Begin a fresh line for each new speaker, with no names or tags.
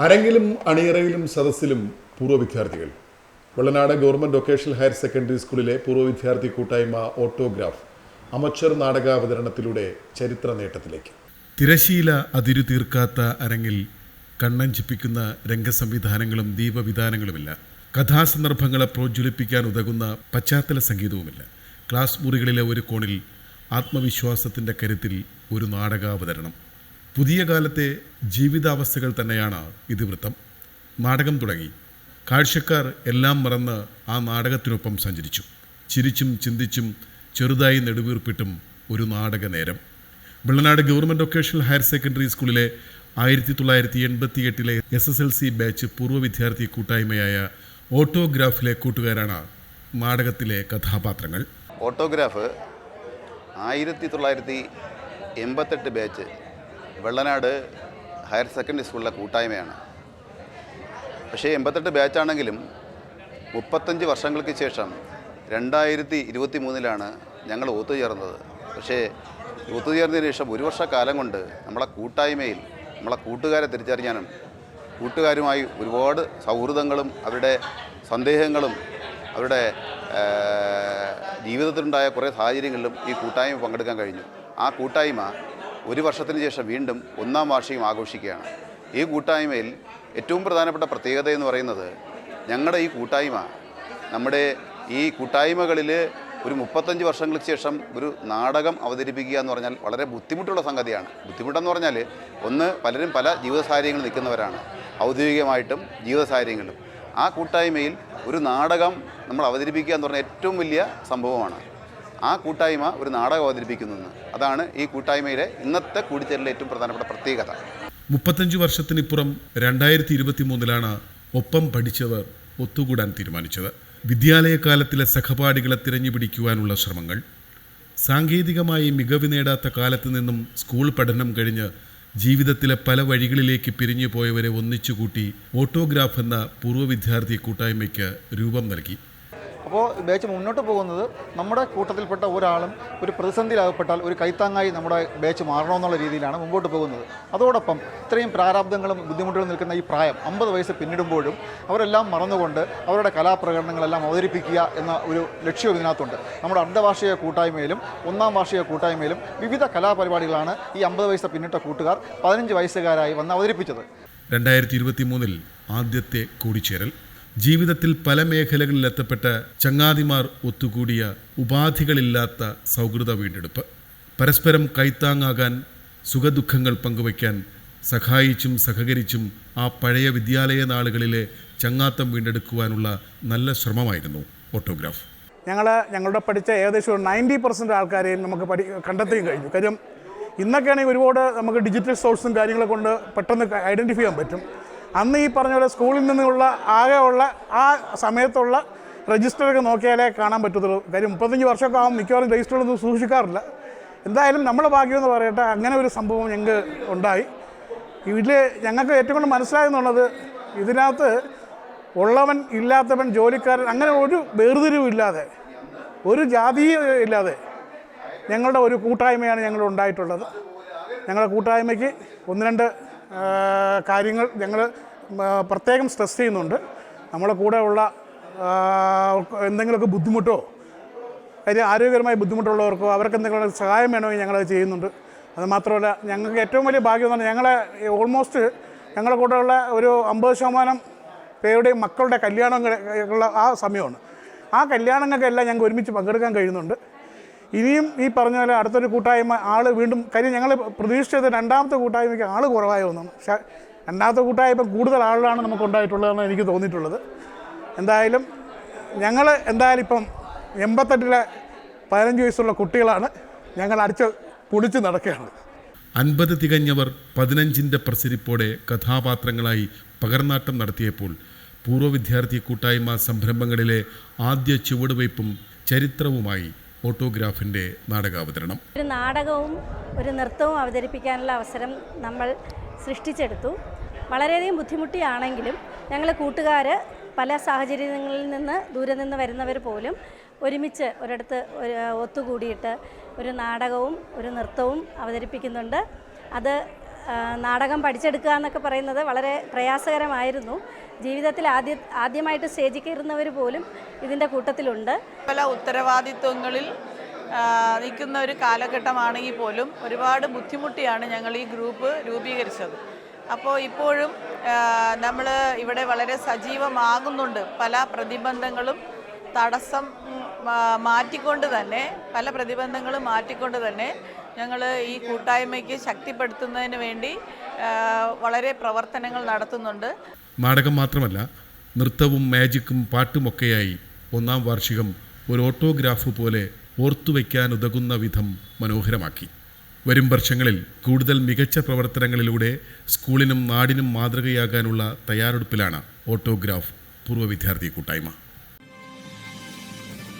അരങ്ങിലും അണിയറയിലും സദസ്സിലും പൂർവ വിദ്യാർത്ഥികൾ. Vellanad government vocational higher secondary സ്കൂളിലെ പൂർവ വിദ്യാർത്ഥി കൂട്ടായ്മ ഓട്ടോഗ്രാഫ് അമച്ചർ നാടകാവതരണത്തിലൂടെ ചരിത്ര നേട്ടത്തിലേക്ക്.
തിരശീല അതിരു തീർക്കാത്ത അരങ്ങിൽ കണ്ണഞ്ചിപ്പിക്കുന്ന രംഗസംവിധാനങ്ങളും ദീപവിധാനങ്ങളുമില്ല. കഥാസന്ദർഭങ്ങളെ പ്രോജ്വലിപ്പിക്കാൻ ഉതകുന്ന പശ്ചാത്തല സംഗീതവുമില്ല. ക്ലാസ് മുറികളിലെ ഒരു കോണിൽ ആത്മവിശ്വാസത്തിന്റെ കരുത്തിൽ ഒരു നാടകാവതരണം. പുതിയ കാലത്തെ ജീവിതാവസ്ഥകൾ തന്നെയാണ് ഇതിവൃത്തം നാടകം തുടങ്ങി. കാഴ്ചക്കാർ എല്ലാം മറന്ന് ആ നാടകത്തിനൊപ്പം സഞ്ചരിച്ചു. ചിരിച്ചും ചിന്തിച്ചും ചെറുതായി നെടുവീർപ്പിട്ടും ഒരു നാടക നേരം. Vellanad government vocational higher secondary സ്കൂളിലെ ആയിരത്തി തൊള്ളായിരത്തി എൺപത്തി എട്ടിലെ S S L C batch പൂർവ വിദ്യാർത്ഥി കൂട്ടായ്മയായ ഓട്ടോഗ്രാഫിലെ കൂട്ടുകാരാണ് നാടകത്തിലെ കഥാപാത്രങ്ങൾ.
ഓട്ടോഗ്രാഫ് ആയിരത്തി തൊള്ളായിരത്തി എൺപത്തെട്ട് ബാച്ച് വെള്ളനാട് ഹയർ സെക്കൻഡറി സ്കൂളിലെ കൂട്ടായ്മയാണ്. പക്ഷേ എൺപത്തെട്ട് ബാച്ചാണെങ്കിലും മുപ്പത്തഞ്ച് വർഷങ്ങൾക്ക് ശേഷം രണ്ടായിരത്തി ഇരുപത്തി മൂന്നിലാണ് ഞങ്ങൾ ഒത്തുചേർന്നത് പക്ഷേ ഒത്തുചേർന്നതിന് ശേഷം ഒരു വർഷക്കാലം കൊണ്ട് നമ്മളെ കൂട്ടായ്മയിൽ നമ്മളെ കൂട്ടുകാരെ തിരിച്ചറിയാനും കൂട്ടുകാരുമായി ഒരുപാട് സൗഹൃദങ്ങളും അവരുടെ സന്ദേഹങ്ങളും അവരുടെ ജീവിതത്തിലുണ്ടായ കുറേ സാഹചര്യങ്ങളിലും ഈ കൂട്ടായ്മ പങ്കെടുക്കാൻ കഴിഞ്ഞു. ആ കൂട്ടായ്മ ഒരു വർഷത്തിന് ശേഷം വീണ്ടും ഒന്നാം വാർഷികം ആഘോഷിക്കുകയാണ്. ഈ കൂട്ടായ്മയിൽ ഏറ്റവും പ്രധാനപ്പെട്ട പ്രത്യേകത എന്ന് പറയുന്നത് ഞങ്ങളുടെ ഈ കൂട്ടായ്മ. നമ്മുടെ ഈ കൂട്ടായ്മകളിൽ ഒരു മുപ്പത്തഞ്ച് വർഷങ്ങൾക്ക് ശേഷം ഒരു നാടകം അവതരിപ്പിക്കുക എന്ന് പറഞ്ഞാൽ വളരെ ബുദ്ധിമുട്ടുള്ള സംഗതിയാണ്. ബുദ്ധിമുട്ടെന്ന് പറഞ്ഞാൽ ഒന്ന് പലരും പല ജീവിത നിൽക്കുന്നവരാണ്. ഔദ്യോഗികമായിട്ടും ജീവിത ആ കൂട്ടായ്മയിൽ ഒരു നാടകം നമ്മൾ അവതരിപ്പിക്കുക എന്ന് പറഞ്ഞാൽ ഏറ്റവും വലിയ സംഭവമാണ്. ആ കൂട്ടായ്മ ഒരു നാടകം അവതരിപ്പിക്കുന്നു അതാണ് ഈ കൂട്ടായ്മയിലെ ഇന്നത്തെ കൂടിച്ചേരലിലെ ഏറ്റവും പ്രധാനപ്പെട്ട പ്രത്യേകത.
മുപ്പത്തഞ്ച് വർഷത്തിനിപ്പുറം രണ്ടായിരത്തി ഇരുപത്തി മൂന്നിലാണ് ഒപ്പം പഠിച്ചവർ ഒത്തുകൂടാൻ തീരുമാനിച്ചത്. വിദ്യാലയകാലത്തിലെ സഹപാഠികളെ തിരഞ്ഞു പിടിക്കുവാനുള്ള ശ്രമങ്ങൾ സാങ്കേതികമായി മികവ് നേടാത്ത കാലത്ത് നിന്നും സ്കൂൾ പഠനം കഴിഞ്ഞ് ജീവിതത്തിലെ പല വഴികളിലേക്ക് പിരിഞ്ഞു പോയവരെ ഒന്നിച്ചുകൂട്ടി ഓട്ടോഗ്രാഫ് എന്ന പൂർവ വിദ്യാർത്ഥി കൂട്ടായ്മയ്ക്ക് രൂപം നൽകി.
അപ്പോൾ ബാച്ച് മുന്നോട്ട് പോകുന്നത് നമ്മുടെ കൂട്ടത്തിൽപ്പെട്ട ഒരാളും ഒരു പ്രതിസന്ധിയിലാകപ്പെട്ടാൽ ഒരു കൈത്താങ്ങായി നമ്മുടെ ബാച്ച് മാറണമെന്നുള്ള രീതിയിലാണ് മുമ്പോട്ട് പോകുന്നത്. അതോടൊപ്പം ഇത്രയും പ്രാരാബ്ദങ്ങളും ബുദ്ധിമുട്ടുകളും നിൽക്കുന്ന ഈ പ്രായം അമ്പത് വയസ്സ് പിന്നിടുമ്പോഴും അവരെല്ലാം മറന്നുകൊണ്ട് അവരുടെ കലാപ്രകടനങ്ങളെല്ലാം അവതരിപ്പിക്കുക എന്ന ഒരു ലക്ഷ്യവും ഇതിനകത്തുണ്ട്. നമ്മുടെ അർദ്ധവാർഷിക കൂട്ടായ്മയിലും ഒന്നാം വാർഷിക കൂട്ടായ്മയിലും വിവിധ കലാപരിപാടികളാണ് ഈ അമ്പത് വയസ്സ് പിന്നിട്ട കൂട്ടുകാർ പതിനഞ്ച് വയസ്സുകാരായി വന്ന് അവതരിപ്പിച്ചത്.
രണ്ടായിരത്തി ഇരുപത്തി മൂന്നിൽ ആദ്യത്തെ കൂടിച്ചേരൽ ജീവിതത്തിൽ പല മേഖലകളിൽ എത്തപ്പെട്ട ചങ്ങാതിമാർ ഒത്തുകൂടിയ ഉപാധികളില്ലാത്ത സൗഹൃദ വീണ്ടെടുപ്പ്. പരസ്പരം കൈത്താങ്ങാകാൻ സുഖദുഃഖങ്ങൾ പങ്കുവയ്ക്കാൻ സഹായിച്ചും സഹകരിച്ചും ആ പഴയ വിദ്യാലയ നാളുകളിലെ ചങ്ങാത്തം വീണ്ടെടുക്കുവാനുള്ള നല്ല ശ്രമമായിരുന്നു ഓട്ടോഗ്രാഫ്.
ഞങ്ങൾ ഞങ്ങളുടെ പഠിച്ച ഏകദേശം നയന്റി പെർസെന്റ് ആൾക്കാരെയും നമുക്ക് പഠി കണ്ടെത്തുകയും കഴിഞ്ഞു. കാര്യം ഇന്നൊക്കെയാണെങ്കിൽ ഒരുപാട് നമുക്ക് ഡിജിറ്റൽ സോഴ്സും കാര്യങ്ങളെ കൊണ്ട് പെട്ടെന്ന് ഐഡന്റിഫൈ ചെയ്യാൻ പറ്റും. അന്ന് ഈ പറഞ്ഞ പോലെ സ്കൂളിൽ നിന്നുള്ള ആകെ ഉള്ള ആ സമയത്തുള്ള രജിസ്റ്ററൊക്കെ നോക്കിയാലേ കാണാൻ പറ്റത്തുള്ളൂ. കാര്യം മുപ്പത്തഞ്ച് വർഷമൊക്കെ ആകും മിക്കവാറും രജിസ്റ്ററൊന്നും സൂക്ഷിക്കാറില്ല. എന്തായാലും നമ്മുടെ ഭാഗ്യം എന്ന് പറയട്ടെ അങ്ങനെ ഒരു സംഭവം ഞങ്ങൾക്ക് ഉണ്ടായി. ഇതിൽ ഞങ്ങൾക്ക് ഏറ്റവും കൂടുതൽ മനസ്സിലായെന്നുള്ളത് ഇതിനകത്ത് ഉള്ളവൻ ഇല്ലാത്തവൻ ജോലിക്കാരൻ അങ്ങനെ ഒരു വേർതിരിവും ഇല്ലാതെ ഒരു ജാതിയും ഇല്ലാതെ ഞങ്ങളുടെ ഒരു കൂട്ടായ്മയാണ് ഞങ്ങൾ ഉണ്ടായിട്ടുള്ളത്. ഞങ്ങളുടെ കൂട്ടായ്മയ്ക്ക് ഒന്ന് രണ്ട് കാര്യങ്ങൾ ഞങ്ങൾ പ്രത്യേകം സ്ട്രെസ് ചെയ്യുന്നുണ്ട്. നമ്മുടെ കൂടെ ഉള്ള എന്തെങ്കിലുമൊക്കെ ബുദ്ധിമുട്ടോ കാര്യം ആരോഗ്യകരമായ ബുദ്ധിമുട്ടുള്ളവർക്കോ അവർക്ക് എന്തെങ്കിലും സഹായം വേണമെങ്കിൽ ഞങ്ങളത് ചെയ്യുന്നുണ്ട്. അത് മാത്രമല്ല ഞങ്ങൾക്ക് ഏറ്റവും വലിയ ഭാഗ്യം എന്ന് പറഞ്ഞാൽ ഞങ്ങളെ ഓൾമോസ്റ്റ് ഞങ്ങളുടെ കൂടെയുള്ള ഒരു അമ്പത് ശതമാനം പേരുടെയും മക്കളുടെ കല്യാണങ്ങളുള്ള ആ സമയമാണ്. ആ കല്യാണങ്ങൾക്കെല്ലാം ഞങ്ങൾക്ക് ഒരുമിച്ച് പങ്കെടുക്കാൻ കഴിയുന്നുണ്ട്. ഇനിയും ഈ പറഞ്ഞ പോലെ അടുത്തൊരു കൂട്ടായ്മ ആൾ വീണ്ടും കാര്യം ഞങ്ങൾ പ്രതീക്ഷിച്ചത് രണ്ടാമത്തെ കൂട്ടായ്മയ്ക്ക് ആൾ കുറവായ ഒന്നാണ് രണ്ടാമത്തെ കൂട്ടായ്മ കൂടുതൽ ആളുകളാണ് നമുക്ക് ഉണ്ടായിട്ടുള്ളതെന്ന് എനിക്ക് തോന്നിയിട്ടുള്ളത്. എന്തായാലും ഞങ്ങൾ എന്തായാലും ഇപ്പം എൺപത്തെട്ടിലെ പതിനഞ്ച് വയസ്സുള്ള കുട്ടികളാണ്. ഞങ്ങൾ അടിച്ച് പൊളിച്ച് നടക്കുകയാണ്.
അൻപത് തികഞ്ഞവർ പതിനഞ്ചിന്റെ പ്രസരിപ്പോടെ കഥാപാത്രങ്ങളായി പകർന്നാട്ടം നടത്തിയപ്പോൾ പൂർവ വിദ്യാർത്ഥി കൂട്ടായ്മ സംരംഭങ്ങളിലെ ആദ്യ ചുവടുവയ്പും ചരിത്രവുമായി ഓട്ടോഗ്രാഫിന്റെ നാടകാവതരണം.
ഒരു നാടകവും ഒരു നൃത്തവും അവതരിപ്പിക്കാനുള്ള അവസരം നമ്മൾ സൃഷ്ടിച്ചെടുത്തു. വളരെയധികം ബുദ്ധിമുട്ടിയാണെങ്കിലും ഞങ്ങൾ കൂട്ടുകാർ പല സാഹചര്യങ്ങളിൽ നിന്ന് ദൂരെ നിന്ന് വരുന്നവർ പോലും ഒരുമിച്ച് ഒരിടത്ത് ഒരു ഒത്തുകൂടിയിട്ട് ഒരു നാടകവും ഒരു നൃത്തവും അവതരിപ്പിക്കുന്നുണ്ട്. അത് നാടകം പഠിച്ചെടുക്കുക എന്നൊക്കെ പറയുന്നത് വളരെ പ്രയാസകരമായിരുന്നു. ജീവിതത്തിൽ ആദ്യ ആദ്യമായിട്ട് സ്റ്റേജിൽ കയറുന്നവർ പോലും ഇതിന്റെ കൂട്ടത്തിലുണ്ട്.
പല ഉത്തരവാദിത്വങ്ങളിൽ നിൽക്കുന്ന ഒരു കാലഘട്ടമാണെങ്കിൽ പോലും ഒരുപാട് ബുദ്ധിമുട്ടിയാണ് ഞങ്ങൾ ഈ ഗ്രൂപ്പ് രൂപീകരിച്ചത്. അപ്പോൾ ഇപ്പോഴും നമ്മൾ ഇവിടെ വളരെ സജീവമാകുന്നുണ്ട്. പല പ്രതിബന്ധങ്ങളും തടസ്സം മാറ്റിക്കൊണ്ട് തന്നെ പല പ്രതിബന്ധങ്ങളും മാറ്റിക്കൊണ്ട് തന്നെ ഞങ്ങൾ ഈ കൂട്ടായ്മയ്ക്ക് ശക്തിപ്പെടുത്തുന്നതിന് വേണ്ടി വളരെ പ്രവർത്തനങ്ങൾ നടത്തുന്നുണ്ട്.
നാടകം മാത്രമല്ല നൃത്തവും മാജിക്കും പാട്ടുമൊക്കെയായി ഒന്നാം വാർഷികം ഒരു ഓട്ടോഗ്രാഫ് പോലെ ഓർത്തുവയ്ക്കാനുതകുന്ന വിധം മനോഹരമാക്കി. വരും വർഷങ്ങളിൽ കൂടുതൽ മികച്ച പ്രവർത്തനങ്ങളിലൂടെ സ്കൂളിനും നാടിനും മാതൃകയാകാനുള്ള തയ്യാറെടുപ്പിലാണ് ഓട്ടോഗ്രാഫ് പൂർവ വിദ്യാർത്ഥി കൂട്ടായ്മ.